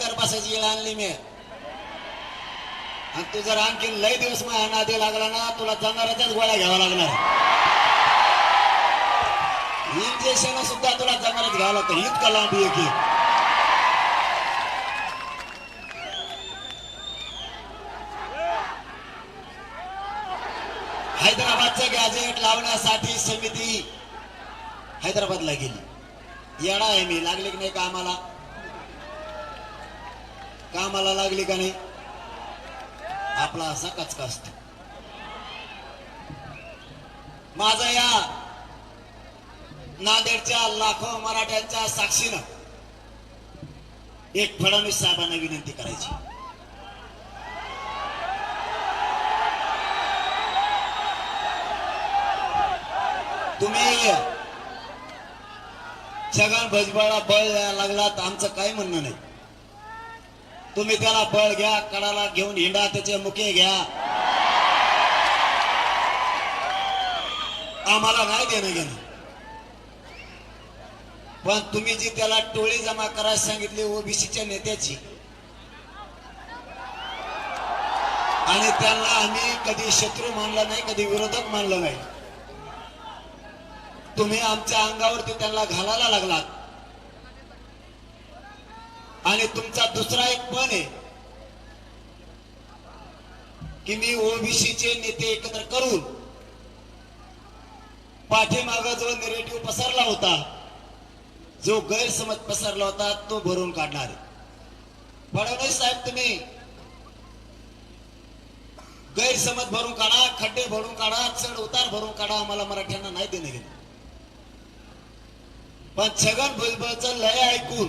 कर बसायची येळ आणली मी. आणि तू जर आणखी लय दिवस माझ्या नादी लागला ना तुला जनावरांच्याच गोळ्या घ्यावा लागणार. इंजेक्शन सुद्धा तुला जनावरच घ्यावं लागतं. इतकं कला आहे की हैदराबादचं गॅजेट लावण्यासाठी समिती हैदराबादला गेली. येणार आहे मी. लागले की नाही का आम्हाला कामाला लागली का नाही? आपला असा कचका असतो माझा या नांदेडच्या लाखो मराठ्यांच्या साक्षीनं एक फडणवीस साहेबांना विनंती करायची. तुम्ही छगन भजबळा बळ लागलात आमचं काही म्हणणं नाही. तुम्ही त्याला बळ घ्या कडाला घेऊन हिंडा त्याचे मुके घ्या. आम्हाला नाही देणं घेणं. पण तुम्ही जी त्याला टोळी जमा करायला सांगितली ओबीसीच्या नेत्याची आणि त्यांना आम्ही कधी शत्रू मानला नाही कधी विरोधक मानलं नाही. तुम्ही आमच्या अंगावरती त्यांना घालायला लागलात. आणि तुमचा दुसरा एक पण आहे. की मी ओबीसीचे नेते एकत्र करून पाठीमाग जो निरेटिव्ह पसरला होता जो गैरसमज पसरला होता तो भरून काढणार फडणवीस साहेब तुम्ही गैरसमज भरून काढा खड्डे भरून काढा चढ उतार भरून काढा आम्हाला मराठ्यांना नाही देणं पण छगन भुजबळचं लय ऐकून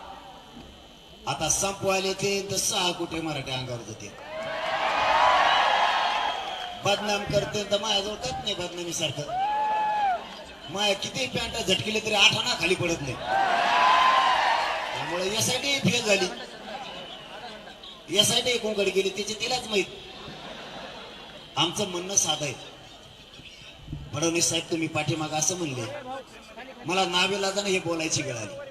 आता संपवायला ते तर सहा कुठे मराठी अंगावर जाते. बदनाम करते तर माझ्याजवळ काहीच नाही बदनामी सारखं माया किती पॅन्ट झटकिले तरी आठाना खाली पडत नाही. त्यामुळे यासाठी फेल झाली. यासाठी कोणकडे गेली त्याची तिलाच माहीत. आमचं म्हणणं साधं आहे. फडणवीस साहेब तुम्ही पाठीमाग असं म्हणले. मला नावेला हे बोलायची वेळ आली.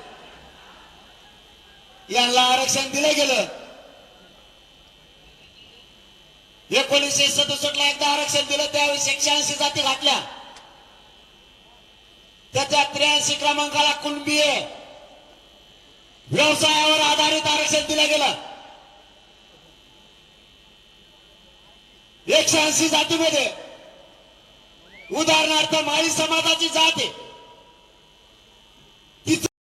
यांना आरक्षण दिलं गेलं. एकोणीसशे सदुसष्ट ला एकदा आरक्षण दिलं त्यावेळेस एकशे ऐंशी जाती घातल्या. त्याच्या त्र्याऐंशी क्रमांकाला कुणबी आहे व्यवसायावर आधारित आरक्षण दिलं गेलं. एकशे ऐंशी जातीमध्ये उदाहरणार्थ माळी समाजाची जात आहे.